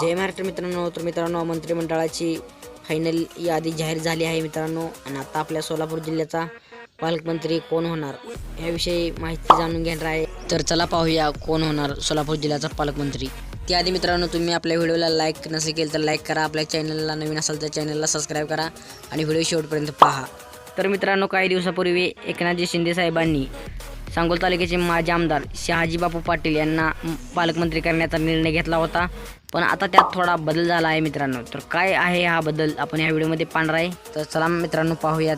जय महाराष्ट्र मित्रांनो. तर मित्रांनो मंत्रिमंडळाची फायनल यादी जाहीर झाली आहे मित्रांनो. आणि आता आपल्या सोलापूर जिल्ह्याचा पालकमंत्री कोण होणार? याविषयी माहिती जाणून घेणार आहे. तर चला पाहूया कोण होणार सोलापूर जिल्ह्याचा पालकमंत्री. त्याआधी मित्रांनो तुम्ही आपल्या व्हिडिओला लाईक नसेल केलं तर लाईक करा. आपल्या चॅनलला नवीन असाल तर चॅनलला सबस्क्राईब करा. आणि व्हिडिओ शेवटपर्यंत पहा. तर मित्रांनो काही दिवसापूर्वी एकनाथजी शिंदे साहेबांनी सांगोल तालुक्याचे माजी आमदार शहाजी बापू पाटील यांना पालकमंत्री करण्याचा निर्णय घेतला होता. पण आता त्यात थोडा बदल झाला आहे मित्रांनो. तर काय आहे हा बदल? आपण या व्हिडिओमध्ये पाहणार आहे. तर चला मित्रांनो पाहूयात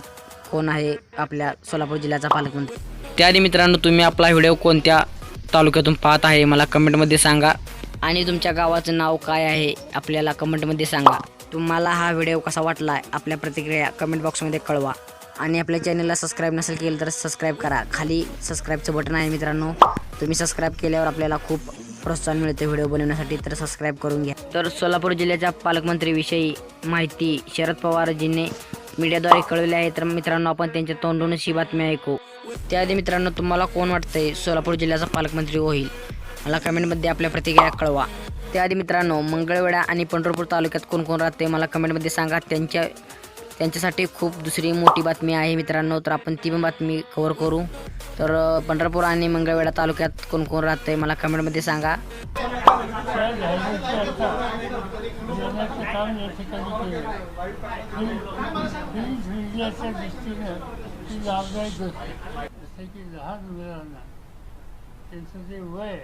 कोण आहे आपल्या सोलापूर जिल्ह्याचा पालकमंत्री. त्याआधी मित्रांनो तुम्ही आपला व्हिडिओ कोणत्या तालुक्यातून पाहत आहे मला कमेंटमध्ये सांगा. आणि तुमच्या गावाचं नाव काय आहे आपल्याला कमेंटमध्ये सांगा. तुम्हाला हा व्हिडिओ कसा वाटला आपल्या प्रतिक्रिया कमेंट बॉक्समध्ये कळवा. आणि आपल्या चॅनलला सबस्क्राईब नसेल केलं तर सबस्क्राईब करा. खाली सबस्क्राईबचं बटन आहे मित्रांनो. तुम्ही सबस्क्राईब केल्यावर आपल्याला खूप प्रोत्साहन मिळते व्हिडिओ बनवण्यासाठी तर सबस्क्राईब करून घ्या. तर सोलापूर जिल्ह्याच्या पालकमंत्रीविषयी माहिती शरद पवारजींनी मीडियाद्वारे कळवली आहे. तर मित्रांनो आपण त्यांच्या तोंडूनच ही बातमी ऐकू. त्याआधी मित्रांनो तुम्हाला कोण वाटतंय सोलापूर जिल्ह्याचा पालकमंत्री होईल? मला कमेंटमध्ये आपल्या प्रतिक्रिया कळवा. त्याआधी मित्रांनो मंगळवेढा आणि पंढरपूर तालुक्यात कोण कोण राहते मला कमेंटमध्ये सांगा. त्यांच्या त्यांच्यासाठी खूप दुसरी मोठी बातमी आहे मित्रांनो तर आपण ती पण बातमी कव्हर करू. तर पंढरपूर आणि मंगळवेढा तालुक्यात कोण कोण राहतंय मला कमेंटमध्ये सांगा. लहान मुलांना त्यांचं जे वय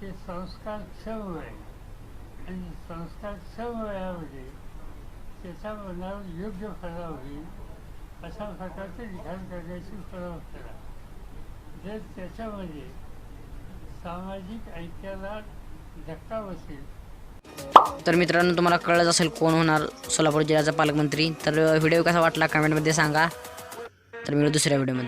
ते ते संस्कारक्षम वय आणि संस्कार क्षम वयामध्ये त्याचा मनावर योग्य फळा होईल अशा प्रकारचे लिखाण करण्याची परंपरा करा. जर त्याच्यामध्ये सामाजिक ऐक्याला धक्का बसेल. तर मित्रांनो तुम्हाला कळलंच असेल कोण होणार सोलापूर जिल्ह्याचा पालकमंत्री. तर व्हिडिओ कसा वाटला कमेंटमध्ये सांगा. तर मी दुसऱ्या व्हिडिओमध्ये.